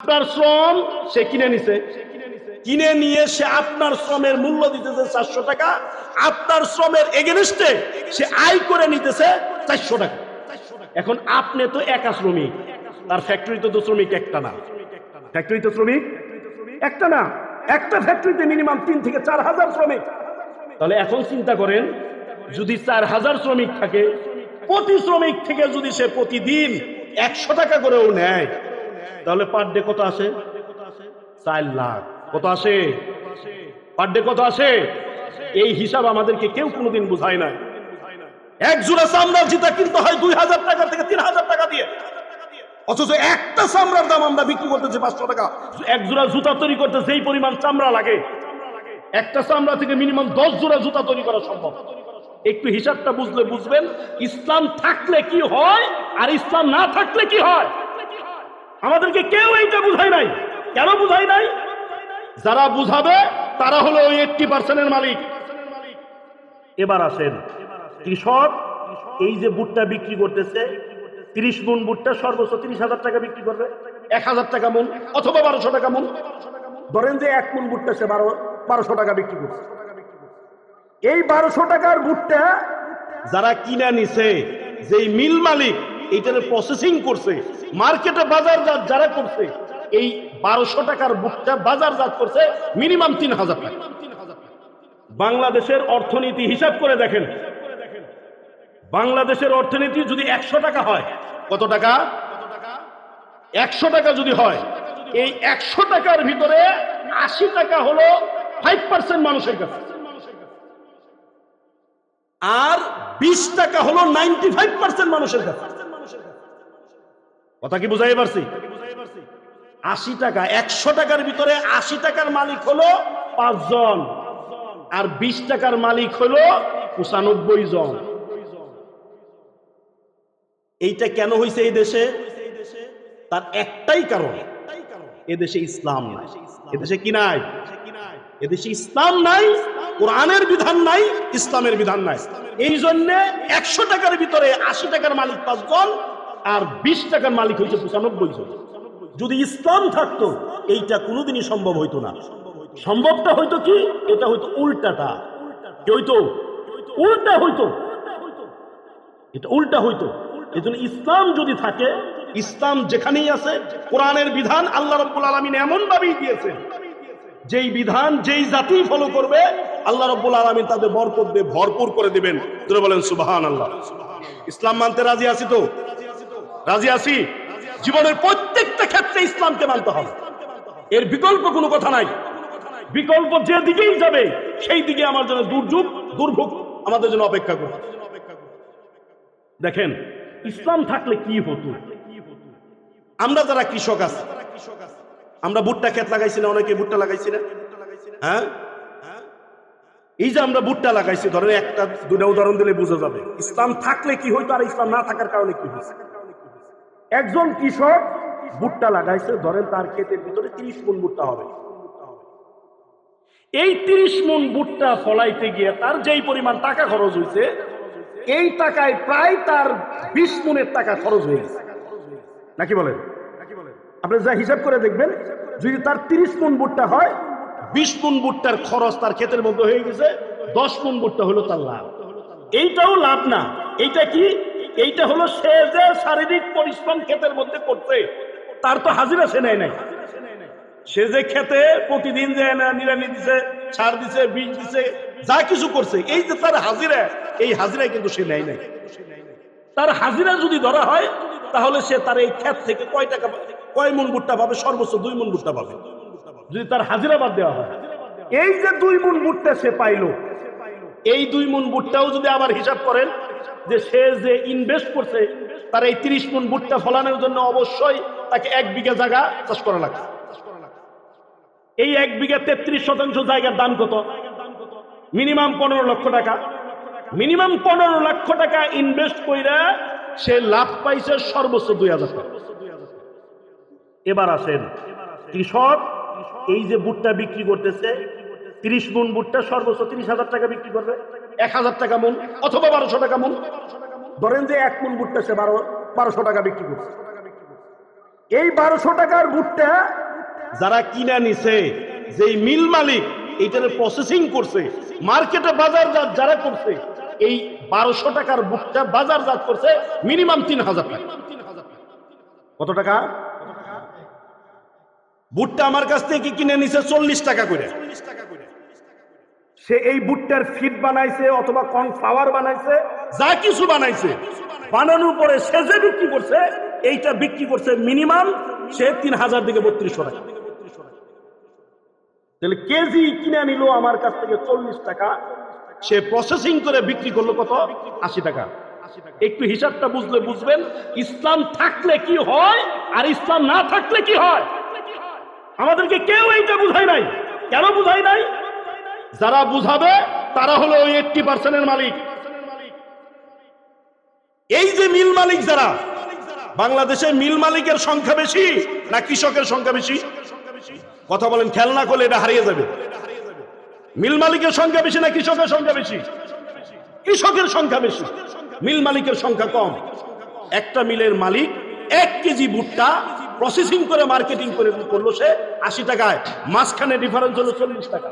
আপনার শ্রম সে কিনে নিছে। কিনে নিয়ে সে আপনার শ্রমের মূল্য দিতেছে চারশো টাকা, আপনার শ্রমের এগেনস্টে সে আয় করে নিতেছে চারশো টাকা। এখন আপনি তো একা শ্রমিক, তার ফ্যাক্টরিতে তো শ্রমিক, একটা না। ফ্যাক্টরিতে শ্রমিক, একটা না। একটা ফ্যাক্টরিতে মিনিমাম তিন থেকে চার হাজার শ্রমিক। তাহলে এখন চিন্তা করেন, যদি চার হাজার শ্রমিক থাকে, প্রতি শ্রমিক থেকে যদি সে প্রতিদিন একশো টাকা করেও নেয় তাহলে পার ডে কত আসে? চার লাখ। কত আসে? পার ডে কত আসে? এই হিসাব আমাদেরকে কেউ কোনোদিন বুঝায় না এক জোড়া চামড়ার জিতা কিনতে হয় দুই হাজার টাকা থেকে তিন হাজার টাকা দিয়ে। অথচ একটা চামড়ার দাম আমরা বিক্রি করতেছি পাঁচশো টাকা। এক জোড়া জুতা তৈরি করতে যেই পরিমাণ চামড়া লাগে, একটা চামড়া থেকে মিনিমাম দশ জোড়া জুতা তৈরি করা সম্ভব। একটু হিসাবটা বুঝলে বুঝবেন, ইসলাম থাকলে কি হয় আর ইসলাম না থাকলে কি হয়? আমাদেরকে কেউ এইটা বুঝায় নাই। কেন বুঝাই নাই? যারা বুঝাবে, তারা হলো ওই এইটটি পার্সেন্টের মালিক। এবার আসেন, কৃষক এই যে বুটটা বিক্রি করতেছে, তিরিশ মন বুটটা সর্বোচ্চ তিরিশ হাজার টাকা বিক্রি করবে। এক হাজার টাকা মন অথবা বারোশো টাকা মন। ধরেন যে এক মন বুটটা সে বারো, বারোশো টাকা বিক্রি করছে। এই বারোশো টাকার বুটটা যারা কিনা নিছে, যেই মিল মালিক এইটার প্রসেসিং করছে। মার্কেটে বাজারজাত যারা করছে, এই বারোশো টাকার বুটটা বাজারজাত করছে মিনিমাম তিন হাজার টাকা। বাংলাদেশের অর্থনীতি হিসাব করে দেখেন। বাংলাদেশের অর্থনীতি যদি একশো টাকা হয়, কত টাকা? একশো টাকা যদি হয়, এই একশো টাকার ভিতরে আশি টাকা হলো ফাইভ পার্সেন্ট মানুষের কাছে। আর বিশ টাকা হলো নাইনটি ফাইভ পার্সেন্ট মানুষের কাছে। কথা কি বুঝাই পারছি? আশি টাকা, একশো টাকার ভিতরে আশি টাকার মালিক হলো পাঁচজন, আর বিশ টাকার মালিক হলো পঁচানব্বই জন। এইটা কেন হয়েছে এই দেশে? তার একটাই কারণ এদেশে ইসলাম নাই। এদেশে কি নাই? এদেশে ইসলাম নাই, কোরআনের বিধান নাই, ইসলামের বিধান নাই। এই জন্য একশো টাকার ভিতরে আশি টাকার মালিক পাঁচজন আর বিশ টাকার মালিক হয়েছে পঁচানব্বই জন। যদি ইসলাম থাকতো, এইটা কোনোদিনই সম্ভব হইতো না। সম্ভবটা হইতো কি? এটা হইতো উল্টাটা। হইতো? উল্টা হইতো। এটা উল্টা হইতো। ইসলাম যদি থাকে, ইসলাম যেখানেই আছে, কোরআনের বিধান আল্লাহ রব্বুল আলমিন এমন ভাবেই দিয়েছে যেই বিধান, যেই জাতি ফলো করবে, আল্লাহ রব্বুল আলমিন তাদের বরকত দিয়ে ভরপুর করে দিবেন। বলেন সুবাহান আল্লাহ ইসলাম মানতে রাজি আছি তো? রাজি আছি? জীবনের প্রত্যেকটা ক্ষেত্রে ইসলামকে মানতে হবে। এর বিকল্প কোনো কথা নাই। বিকল্প যে দিকেই যাবে, সেই দিকে আমার জন্য দুর্যোগ, দুর্ভোগ আমাদের জন্য অপেক্ষা করবে দেখেন, ইসলাম থাকলে কি হতো? আমরা যারা কৃষক আছে, আমরা ভুট্টা ক্ষেত লাগাইছি না, অনেকে ভুট্টা লাগাইছি না। হ্যাঁ? এই যে আমরা ভুট্টা লাগাইছি, ধরেন একটা দুটা উদাহরণ দিলে বোঝা যাবে। ইসলাম থাকলে কি হইতো আর ইসলাম না থাকার কারণে কি হয়েছে একজন কৃষক ভুট্টা লাগাইছে, ধরেন তার ক্ষেতের ভিতরে তিরিশ মন ভুট্টা হবে। এই তিরিশ মন ভুট্টা ফলাইতে গিয়ে তার যেই পরিমাণ টাকা খরচ হয়েছে এই টাকায় প্রায় তার বিশ মনের টাকা খরচ হয়ে গেছে। নাকি বলেন? আপনি যা হিসাব করে দেখবেন, যদি তার তিরিশ মন ভুট্টা হয়, বিশ মন ভুট্টার খরচ তার ক্ষেতের মধ্যে হয়ে গেছে, দশ মন ভুট্টা হলো তার লাভ। এইটাও লাভ না। এইটা কি? এইটা হলো সে যে শারীরিক পরিশ্রম ক্ষেতের মধ্যে করছে, তার তো হাজিরা সে নেয় নাই। সে যে খেতে প্রতিদিন যে না নিরানি দিছে, সার দিছে বীজ দিছে, যা কিছু করছে, এই যে তার হাজিরা, এই হাজিরায় কিন্তু সে নেয় নাই। তার হাজিরা যদি ধরা হয়, তাহলে সে তার এই ক্ষেত থেকে কয় টাকা? কয় মন ভুট্টা পাবে? সর্বোচ্চ দুই মন ভুট্টা পাবে। যদি তার হাজিরা বাদ দেওয়া হয়, এই যে দুই মন ভুট্টা সে পাইলো, এই দুই মন ভুট্টাও যদি আবার হিসাব করেন যে সে যে ইনভেস্ট করছে, তার এই তিরিশ মন ভুট্টা ফলানোর জন্য অবশ্যই তাকে এক বিঘা জায়গা চাষ করা লাগছে এই এক বিঘা তেত্রিশ শতাংশ জায়গার দাম কত? মিনিমাম পনেরো লক্ষ টাকা। মিনিমাম পনেরো লক্ষ টাকা ইনভেস্ট কইরা সে লাভ পাইছে সর্বোচ্চ দুই হাজার টাকা। এবার আসেন, কৃষক এই যে বুটটা বিক্রি করতেছে, তিরিশ গুণ বুটটা সর্বোচ্চ তিরিশ হাজার টাকা বিক্রি করবে। এক হাজার টাকা মন অথবা বারোশো টাকা মন ধরেন যে এক মন বুটটা সে বারো বারোশো টাকা বিক্রি করছে। এই বারোশো টাকার বুটটা যারা কিনা নিছে, যেই মিল মালিক, এইটার প্রসেসিং করছে, মার্কেটে বাজারজাত যারা করছে, এই বারোশো টাকার বুটটা বাজারজাত করছে মিনিমাম তিন হাজার টাকা। কত টাকা? বুটটা আমার কাছ থেকে কিনে নিছে চল্লিশ টাকা করে। সে এই বুটটার ফিট বানাইছে অথবা কর্নফ্লাওয়ার বানাইছে, যা কিছু বানাইছে। বানানোর পরে সে যে বিক্রি করছে, এইটা বিক্রি করছে মিনিমাম, সে তিন হাজার থেকে বত্রিশশো টাকা। তাহলে কেজি কিনে নিল আমার কাছ থেকে চল্লিশ টাকা। সে প্রসেসিং করে বিক্রি করল কত? আশি টাকা। একটু হিসাবটা বুঝলে বুঝবেন, ইসলাম থাকলে কি হয় আর ইসলাম না থাকলে কি হয়? আমাদেরকে কেউ এইটা বুঝাই নাই। কেন বুঝাই নাই? যারা বুঝাবে, তারা হলো ওই এইটটি পার্সেন্টের মালিক। এই যে মিল মালিক যারা, বাংলাদেশে মিল মালিকের সংখ্যা বেশি না কৃষকের সংখ্যা বেশি? কথা বলেন, খেয়াল না করলে এটা হারিয়ে যাবে। মিল মালিকের সংখ্যা বেশি না কৃষকের সংখ্যা বেশি? কৃষকের সংখ্যা বেশি। মিল মালিকের সংখ্যা কম। একটা মিলের মালিক এক কেজি ভুট্টা প্রসেসিং করে মার্কেটিং করে করল সে আশি টাকায়। মাঝখানে ডিফারেন্স হলো চল্লিশ টাকা।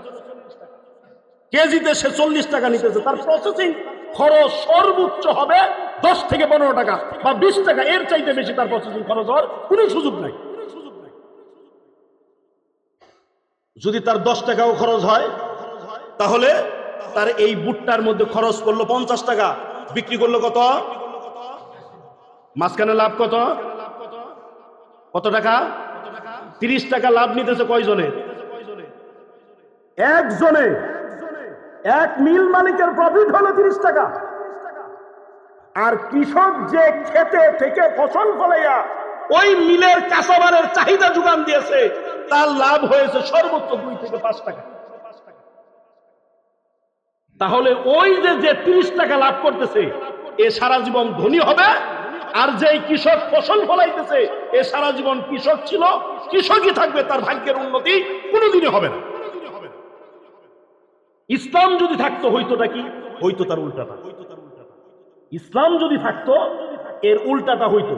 কেজিতে সে চল্লিশ টাকা নিতেছে। তার প্রসেসিং খরচ সর্বোচ্চ হবে দশ থেকে পনেরো টাকা বা বিশ টাকা। এর চাইতে বেশি তার প্রসেসিং খরচ হওয়ার কোনো সুযোগ নাই। যদি তার দশ টাকাও খরচ হয়, তাহলে তার এই বুটটার মধ্যে খরচ করল পঞ্চাশ টাকা। বিক্রি করল কত? মাঝখানে লাভ কত? কত টাকা? তিরিশ টাকা লাভ নিতেছে কয়জনে? একজনে। এক মিল মালিকের প্রফিট হলো তিরিশ টাকা। আর কৃষক যে খেতে, থেকে ফসল ফলাইয়া ওই মিলের কাঁচামালের চাহিদা যোগান দিয়েছে, তার লাভ হয়েছে সর্বোচ্চ দুই থেকে পাঁচ টাকা। তাহলে ওই যে যে তিরিশ টাকা লাভ করতেছে, এ সারা জীবন ধনী হবে, আর যে কৃষক ফসল ফলাইতেছে, এ সারা জীবন কৃষক ছিল, কৃষকই থাকবে, তার ভাগ্যের উন্নতি কোনোদিনই হবে না। ইসলাম যদি থাকতো, হইতোটা কি? হইতো তার উল্টাটা। ইসলাম যদি থাকতো, এর উল্টাটা হইতো।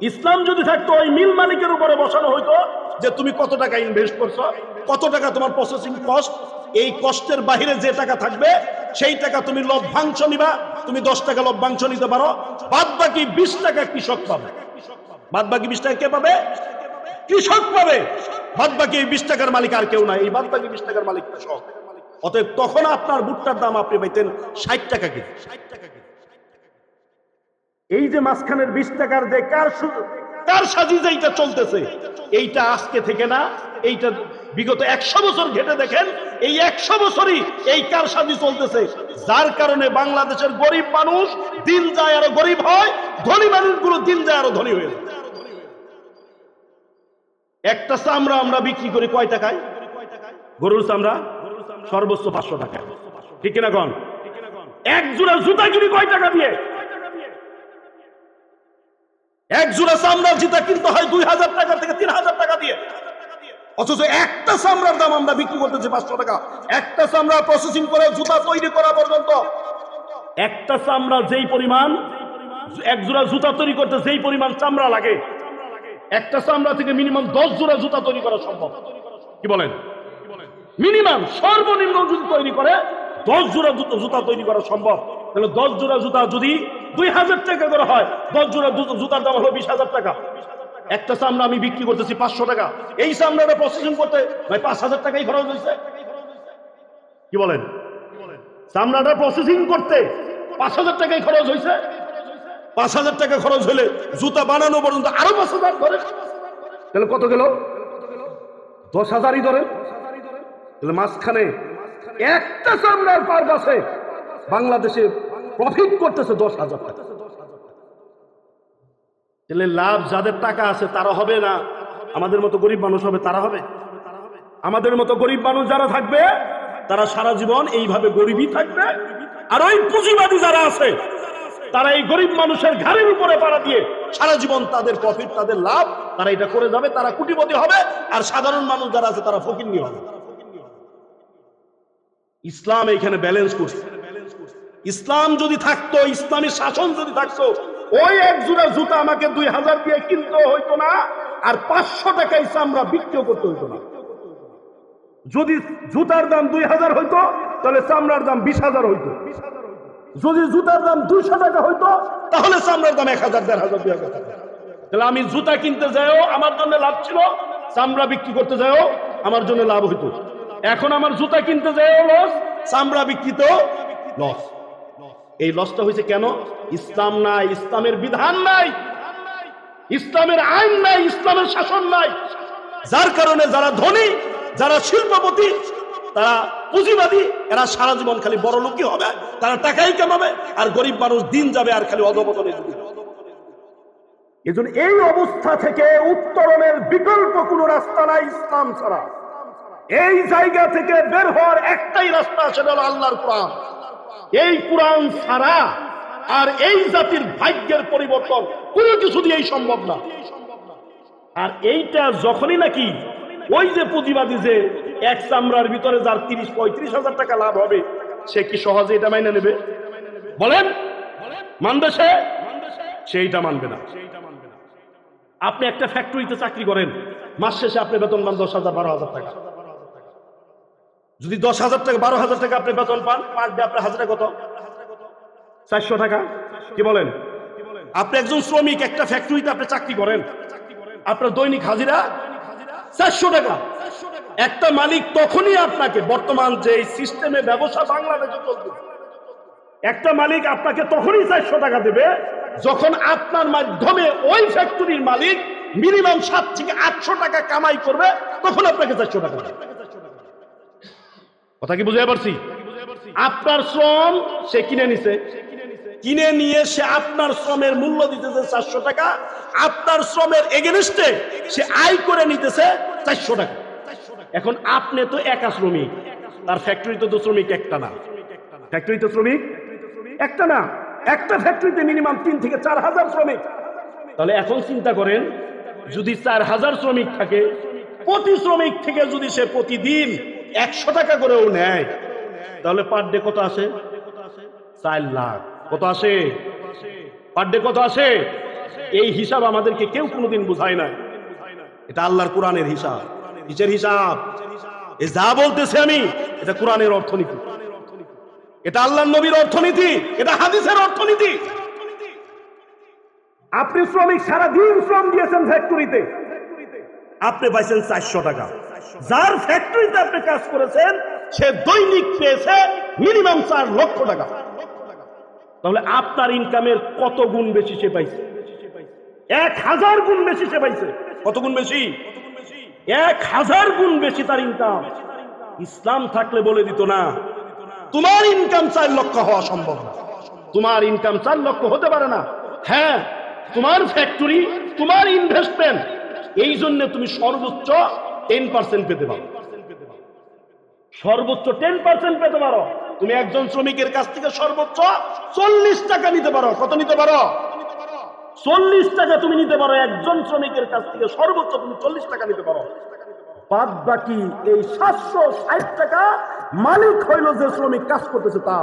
ইসলাম যদি থাকতো, ওই মিল মালিকের উপরে বসানো হইতো যে, তুমি কত টাকা ইনভেস্ট করছ? কত টাকা তোমার প্রসেসিং কস্ট এই কষ্টের বাহিরে যে টাকা থাকবে, সেই টাকা তুমি লভ্যাংশ নিবা। তুমি দশ টাকা লভ্যাংশ নিতে পারো। বাদ বাকি বিশ টাকা কৃষক পাবে। বাদ বাকি বিশ টাকা কে পাবে? কৃষক পাবে। বাদ বাকি এই বিশ টাকার মালিক আর কেউ নাই। এই বাদ বাকি বিশ টাকার মালিক কৃষক। অতএব তখন আপনার ভুট্টার দাম আপনি পাইতেন ষাট টাকা কেজি। এই যে মাঝখানের বিশ টাকার যে কার কার সাজিজে এইটা চলতেছে, এইটা আজকে থেকে না, এইটা বিগত একশো বছর ঘেটে দেখেন, এই একশো বছরই এই কার সাজি চলতেছে। যার কারণে বাংলাদেশের গরিব মানুষ দিন যায় আরও গরিব হয়, ধনী মানুষগুলো দিন যায় আরও ধনী হয়ে একটা চামড়া আমরা বিক্রি করি কয় টাকায়? গরুর চামড়া? সর্বোচ্চ পাঁচশো টাকা। ঠিক কিনা কন? এক জোড়া জুতা কিনি কয় টাকা দিয়ে? এক জোড়া চামড়ার জুতা কিনতে হয় দুই হাজার টাকা থেকে তিন হাজার টাকা দিয়ে। অথচ একটা চামড়ার দাম আমরা বিক্রি করতেছি পাঁচশো টাকা। একটা চামড়া প্রসেসিং করে জুতা তৈরি করা পর্যন্ত। একটা চামড়া যেই পরিমাণ এক জোড়া জুতা তৈরি করতে যেই পরিমাণ চামড়া লাগে একটা চামড়া থেকে মিনিমাম দশ জোড়া জুতা তৈরি করা সম্ভব। কি বলেন? মিনিমাম সর্বনিম্ন যদি তৈরি করে, দশ জোড়া জুতো জুতা তৈরি করা সম্ভব। তাহলে দশ জোড়া জুতা যদি দুই হাজার টাকা করে হয়, দশ জোড়া জুতো জুতার দাম হলো বিশ হাজার টাকা। একটা চামড়া আমি বিক্রি করতেছি পাঁচশো টাকা। এই চামড়াটা প্রসেসিং করতে ভাই পাঁচ হাজার টাকাই খরচ হয়েছে। কি বলেন? চামড়াটা প্রসেসিং করতে পাঁচ হাজার টাকাই খরচ হয়েছে। পাঁচ হাজার টাকা খরচ হলে জুতা বানানো পর্যন্ত আরও পাঁচ হাজার ধরে। তাহলে কত গেল? দশ হাজারই ধরেন মাঝখানে একটা চামড়ার পার বাসে বাংলাদেশে প্রফিট করতেছে দশ হাজার টাকা। তাহলে লাভ যাদের টাকা আছে তারা হবে না? আমাদের মতো গরিব মানুষ হবে, তারা হবে? আমাদের মতো গরিব মানুষ যারা থাকবে, তারা সারা জীবন এইভাবে গরিবই থাকবে। আর ওই পুঁজিবাদী যারা আছে, তারা এই গরিব মানুষের ঘাড়ের উপরে পাড়া দিয়ে সারা জীবন তাদের প্রফিট তাদের লাভ, তারা এটা করে যাবে, তারা কোটিপতি হবে। আর সাধারণ মানুষ যারা আছে, তারা ফকিন্নি হবে। ইসলাম এখানে ব্যালেন্স করছে। ইসলাম যদি থাকতো, ইসলামী শাসন যদি থাকতো, ওই এক জোড়া জুতা আমাকে দুই হাজার দিয়ে কিনতে হইতো না, আর পাঁচশো টাকায় চামড়া বিক্রিও করতে হইতো না। যদি জুতার দাম দুই হাজার হইতো, তাহলে চামড়ার দাম বিশ হাজার হইতো। যদি জুতার দাম দুইশো টাকা হইতো, তাহলে চামড়ার দাম এক হাজার, দেড় হাজার, দুই হাজার তাহলে আমি জুতা কিনতে যাইও, আমার জন্য লাভ ছিল, চামড়া বিক্রি করতে যাইও, আমার জন্য লাভ হইতো। এখন আমার জুতা কিনতে যাইও লস? চামড়া বিক্রিতেও লস। এই লসটা হয়েছে কেন? ইসলাম নাই, ইসলামের বিধান নাই, ইসলামের আইন নাই, ইসলামের শাসন নাই। যার কারণে যারা ধনী, যারা শিল্পপতি, তারা পুঁজিবাদী, এরা সারা জীবন খালি বড় লোকই হবে, তারা টাকাই কামাবে, আর গরিব মানুষ দিন যাবে আর খালি অধপতনে এজন্য এই অবস্থা থেকে উত্তরণের বিকল্প কোনো রাস্তা নাই ইসলাম ছাড়া। এই জায়গা থেকে বের হওয়ার একটাই রাস্তা সেটা হলো আল্লাহর কোরআন। এই কোরআন ছাড়া আর এই জাতির ভাগ্যের পরিবর্তন কোনো কিছু দিয়েই সম্ভব না। আর এইটা যখনই নাকি ওই যে পুঁজিবাদী যে এক চামড়ার ভিতরে যার তিরিশ, পঁয়ত্রিশ হাজার টাকা লাভ হবে, সে কি সহজে এটা মাইনে নেবে? বলেন মানবে সে সেইটা মানবে না। আপনি একটা ফ্যাক্টরিতে চাকরি করেন, মাস শেষে আপনি বেতন পান দশ হাজার, বারো হাজার টাকা। যদি দশ হাজার টাকা, বারো হাজার টাকা আপনি বেতন পান পার ডে আপনার হাজারে কত? চারশো টাকা। কি বলেন? আপনি একজন শ্রমিক, একটা ফ্যাক্টরিতে আপনি চাকরি করেন। আপনার দৈনিক হাজিরা চারশো টাকা। একটা মালিক তখনই আপনাকে, বর্তমান যে সিস্টেমে ব্যবসা বাংলাদেশে চলছে, একটা মালিক আপনাকে তখনই চারশো টাকা দেবে যখন আপনার মাধ্যমে ওই ফ্যাক্টরির মালিক মিনিমাম সাত থেকে আটশো টাকা কামাই করবে, তখন আপনাকে চারশো টাকা দেবে। কথা কি বুঝতে পারছি? আপনার শ্রম সে কিনে নিছে। কিনে নিয়ে সে আপনার শ্রমের মূল্য দিতেছে চারশো টাকা, আপনার শ্রমের এগেনস্টে সে আয় করে নিতেছে চারশো টাকা। এখন আপনি তো একা শ্রমিক, তার ফ্যাক্টরিতে তো শ্রমিক, একটা না। ফ্যাক্টরিতে শ্রমিক, একটা না। একটা ফ্যাক্টরিতে মিনিমাম তিন থেকে চার হাজার শ্রমিক। তাহলে এখন চিন্তা করেন, যদি চার হাজার শ্রমিক থাকে, প্রতি শ্রমিক থেকে যদি সে প্রতিদিন একশো টাকা করেও নেয়। তাহলে পার ডে কত আসে? চার লাখ। কত আসে? পার ডে কত আসে? এই হিসাব আমাদেরকে কেউ কোনোদিন বুঝায় না এটা আল্লাহর কোরআনের হিসাব। কিসের হিসাব? এ যা বলতেছে আমি, এটা কোরআনের অর্থনীতি। এটা আল্লাহ নবীর অর্থনীতি, এটা হাদিসের অর্থনীতি। আপনি শ্রমিক সারা দিন শ্রম দিয়েছেন ফ্যাক্টরিতে আপনি পাইছেন চারশো টাকা। যার ফ্যাক্টরিতে আপনি কাজ করেছেন, সে দৈনিক পেয়েছে মিনিমাম চার লক্ষ টাকা। তাহলে আপনার ইনকামের কত গুণ বেশি সে পাইছে? এক হাজার গুণ বেশি সে পাইছে। কত গুণ বেশি? এক হাজার গুণ বেশি তার ইনকাম ইসলাম থাকলে বলে দিত না, তোমার ইনকাম চার লক্ষ হওয়া সম্ভব না। তোমার ইনকাম চার লক্ষ হতে পারে না। হ্যাঁ তোমার ফ্যাক্টরি তোমার ইনভেস্টমেন্ট এই জন্য তুমি সর্বোচ্চ টেন পার্সেন্ট পেতে পারো। সর্বোচ্চ টেন পার্সেন্ট পেতে পারো। তুমি একজন শ্রমিকের কাছ থেকে সর্বোচ্চ চল্লিশ টাকা নিতে পারো। কত নিতে পারো? চল্লিশ টাকা তুমি নিতে পারো। একজন শ্রমিকের কাছ থেকে সর্বোচ্চ তুমি চল্লিশ টাকা নিতে পারো। বাদ বাকি এই সাতশো ষাট টাকা মালিক হইল যে শ্রমিক কাজ করতেছে তা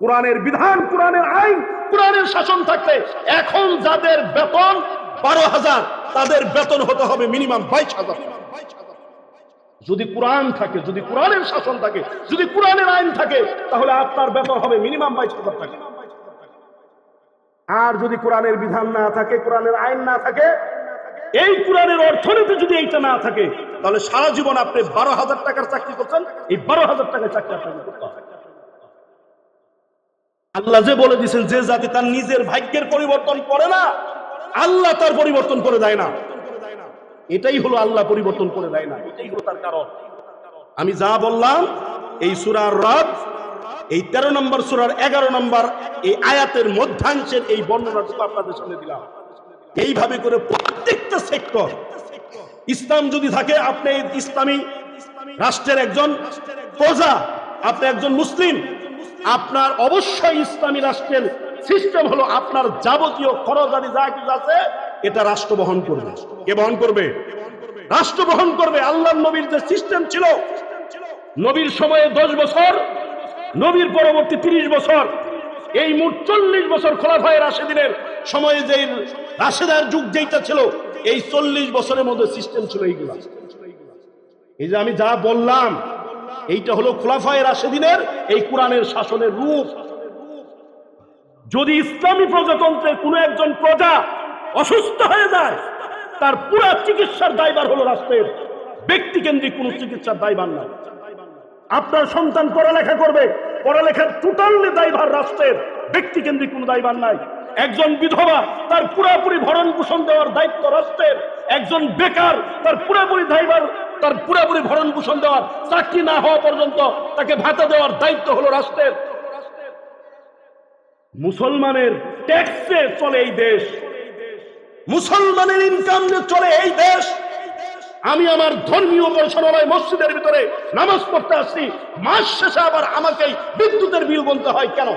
কোরআনের বিধান, কোরআনের আইন, কোরআনের শাসন থাকতে এখন যাদের বেতন বারো হাজার, তাদের বেতন হতে হবে মিনিমাম বাইশ হাজার। যদি কোরআন থাকে, যদি কোরআনের শাসন থাকে, যদি কোরআনের আইন থাকে, তাহলে আপনার বেতন হবে মিনিমাম বাইশ হাজার টাকা। আর যদি কোরআনের বিধান না থাকে, কোরআনের আইন না থাকে, এই কোরআনের অর্থনীতি যদি এইটা না থাকে, তাহলে সারা জীবন আপনি বারো হাজার টাকার চাকরি করছেন, এই বারো হাজার টাকার চাকরি আপনাকে আল্লাহ যে বলে দিয়েছেন, যে জাতি তার নিজের ভাগ্যের পরিবর্তন করে না আল্লাহ তার পরিবর্তন করে দেয় না। এটাই হলো আল্লাহ পরিবর্তন করে দেয় না। এটাই হলো তার কারণ। আমি যা বললাম, এই সুরার রাত, এই তেরো নম্বর সুরার এগারো নম্বর, এই আয়াতের মধ্যাংশের এই বর্ণনাটুকু আপনাদের সামনে দিলাম। এইভাবে করে প্রত্যেকটা সেক্টর ইসলাম যদি থাকে, আপনি ইসলামী রাষ্ট্রের একজন প্রজা, আপনি একজন মুসলিম, আপনার অবশ্যই ইসলামী রাষ্ট্রের সিস্টেম হলো আপনার যাবতীয় খরচারি যা কিছু আছে, এটা রাষ্ট্র বহন করবে। কে বহন করবে? রাষ্ট্র বহন করবে। আল্লাহ নবীর যে সিস্টেম ছিল, নবীর সময়ে দশ বছর, নবীর পরবর্তী তিরিশ বছর, এই মোট চল্লিশ বছর খোলাফায় রাশেদিনের সময়ে যে রাশেদার যুগ যেইটা ছিল, এই চল্লিশ বছরের মধ্যে সিস্টেম ছিল এইগুলা। এই যে আমি যা বললাম, এইটা হলো খোলাফায় রাশেদিনের এই কোরআনের শাসনের রূপ। যদি ইসলামী প্রজাতন্ত্রের কোনো একজন প্রজা অসুস্থ হয়ে যায়, তার পুরো চিকিৎসার দায়ভার হলো রাষ্ট্রের। ব্যক্তিকেন্দ্রিক কোন চিকিৎসার দায়ভার নাই। আপনার সন্তান পড়ালেখা করবে, পড়ালেখার টোটালি দায়ভার রাষ্ট্রের। ব্যক্তিকেন্দ্রিক কোনো দায়ভার নাই। একজন বিধবা, তার পুরাপুরি ভরণ পোষণ দেওয়ার দায়িত্ব রাষ্ট্রের। একজন বেকার, তার পুরাপুরি দায়ভার, তার পুরাপুরি ভরণ পোষণ দেওয়ার। চাকরি না হওয়া পর্যন্ত তাকে ভাতা দেওয়ার দায়িত্ব হলো রাষ্ট্রের। মুসলমানের ট্যাক্সে চলে এই দেশ। মুসলমানের ইনকাম যে চলে এই দেশ। আমি আমার ধর্মীয় উপাসনালয় মসজিদের ভিতরে নামাজ পড়তে আসছি। মাস শেষে আবার আমাকেই বিদ্যুতের বিল বলতে হয় কেন?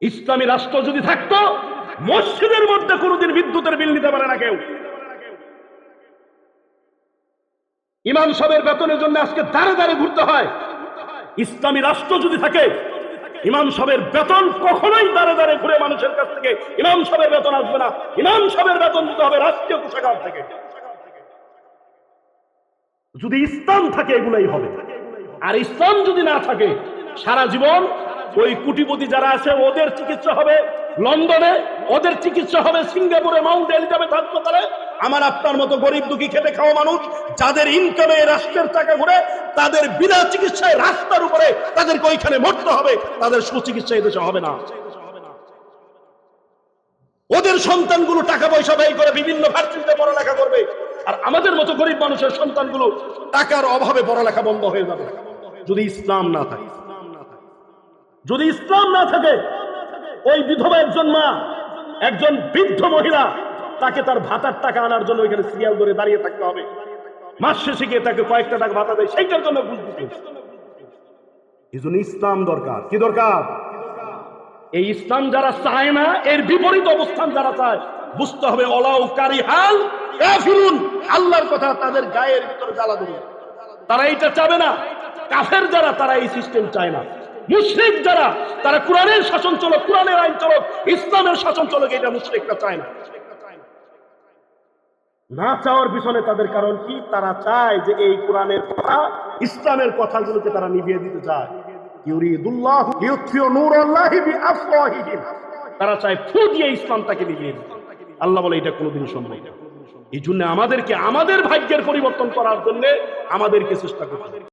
ইসলামী রাষ্ট্র যদি থাকতো, মসজিদের মধ্যে কোনোদিন বিদ্যুতের বিল নিতে পারে না কেউ। ইমাম সাহেবের বেতনের জন্য আজকে দাঁড়ে দাঁড়ে ঘুরতে হয়। ইসলামী রাষ্ট্র যদি থাকে ইমাম সাহেবের বেতন কখনোই দাঁড়ে দাঁড়ে ঘুরে মানুষের কাছ থেকে ইমাম সাহেবের বেতন আসবে না। ইমাম সাহেবের বেতন দিতে হবে রাষ্ট্রীয় কোষাগার থেকে। যদি ইসলাম থাকে, এগুলাই হবে। আর ইসলাম যদি না থাকে, সারা জীবন ওই কুটিপতি যারা আছে, ওদের চিকিৎসা হবে লন্ডনে, ওদের চিকিৎসা হবে সিঙ্গাপুরে, মাউন্ট এলিজাবেথ হাসপাতালে। আমার আপনার মতো গরিব দুঃখী খেটে খাওয়া মানুষ, যাদের ইনকামে রাষ্ট্রের টাকা ঘুরে, তাদের বিনা চিকিৎসায় রাস্তার উপরে তাদেরকে ওইখানে মরতে হবে, তাদের সুচিকিৎসা এদেশে হবে না। ওদের সন্তানগুলো টাকা পয়সা ব্যয় করে বিভিন্ন ভার্সিটিতে পড়ালেখা করবে, আর আমাদের মতো গরিব মানুষের সন্তানগুলো টাকার অভাবে পড়ালেখা বন্ধ হয়ে যাবে। যদি ইসলাম না থাকে, যদি ইসলাম না থাকে, ওই বিধবা একজন মা, একজন বৃদ্ধ মহিলা তাকে তার ভাতার টাকা আনার জন্য ওইখানে সিরিয়াল ধরে দাঁড়িয়ে থাকতে হবে। মাস শেষে গিয়ে তাকে কয়েকটা টাকা ভাতা দেয়, সেইটার জন্য এই জন্য ইসলাম দরকার। কি দরকার? এই ইসলাম যারা চায় না, এর বিপরীত অবস্থান যারা চায়, বুঝতে হবে অলাউ হাল কাফিরুন। আল্লাহর কথা তাদের গায়ের ভিতরে জ্বালা দেবে। তারা এইটা চাবে না। কাফের যারা, তারা এই সিস্টেম চায় না। মুশরিক যারা, তারা কোরআনের শাসন চলক কোরআনের আইন চলক ইসলামের শাসন চলক এটা মুশরিকরা চায় না। না চাওয়ার পিছনে তাদের কারণ কি? তারা চায় যে এই কোরআনের কথা, ইসলামের কথাগুলোকে তারা নিভিয়ে দিতে চায়। তারা চায় ফু দিয়ে ইসলামটাকে নিভিয়ে দিতে। আল্লাহ বলে, এটা কোনোদিন সম্ভব না। এই জন্য আমাদেরকে আমাদের ভাগ্যের পরিবর্তন করার জন্য আমাদেরকে চেষ্টা করতে